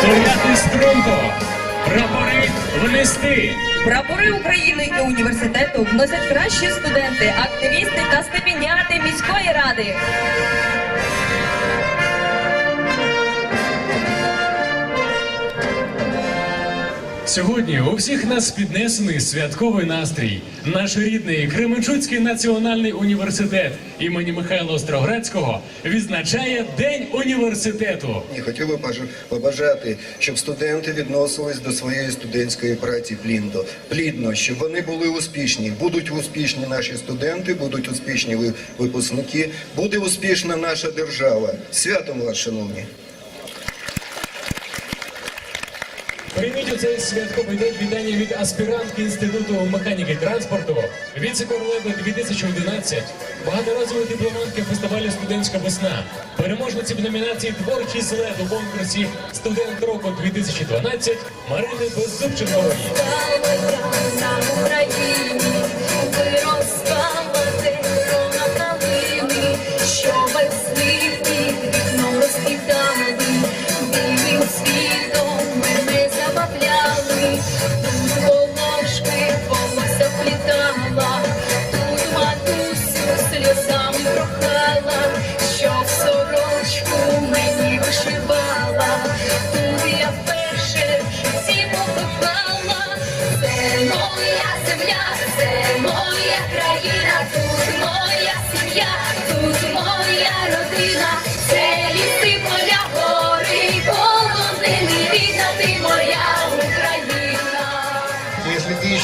Стояти струнко. Прапори внести. Прапори України і університету вносять кращі студенти, активісти та стипендіати міської ради. Сьогодні у всіх нас піднесений святковий настрій. Наш рідний Кременчуцький національний університет імені Михайла Остроградського відзначає День університету. І хотів би побажати, щоб студенти відносились до своєї студентської праці плідно, плідно, щоб вони були успішні. Будуть успішні наші студенти, будуть успішні ви- випускники, буде успішна наша держава. Святом вас, шановні! Прийміть у цей святковий день вітання від аспірантки Інституту механіки транспорту, віце-королеви 2011, багаторазової дипломантки фестивалю Студентська весна, переможниці в номінації Творчий след у конкурсі Студент року 2012 Марини Беззубченкової.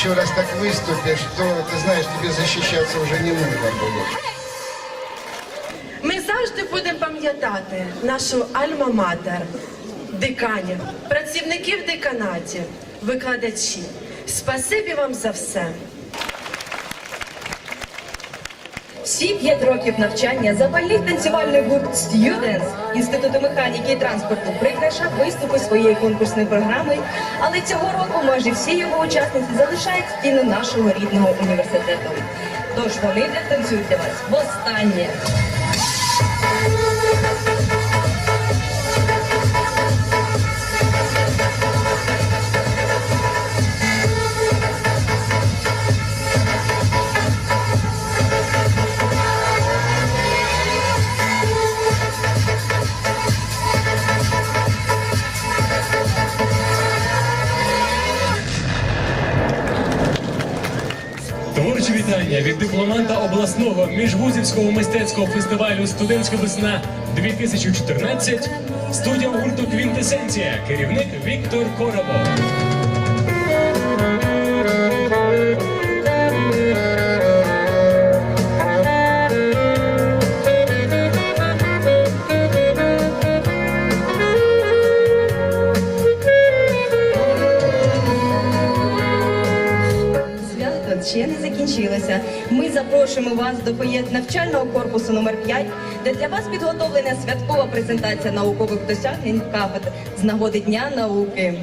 Еще раз так выступишь, то, ты знаешь, тебе защищаться уже не нужно будет. Ми завжди будемо пам'ятати нашу альма-матер, деканів, працівників деканатів, викладачів. Спасибі вам за все. Всі п'ять років навчання запальний танцювальний гурт Students Інституту механіки і транспорту прикрашав виступи своєї конкурсної програми, але цього року майже всі його учасниці залишають стіни нашого рідного університету. Тож вони танцюють для вас востаннє. Творчі вітання від дипломанта обласного міжвузівського мистецького фестивалю Студентська весна 2014 студія гурту Квінтесенція, керівник Віктор Коробов. Ще не закінчилося. Ми запрошуємо вас до навчального корпусу номер 5 де для вас підготовлена святкова презентація наукових досягнень кафедр з нагоди Дня науки.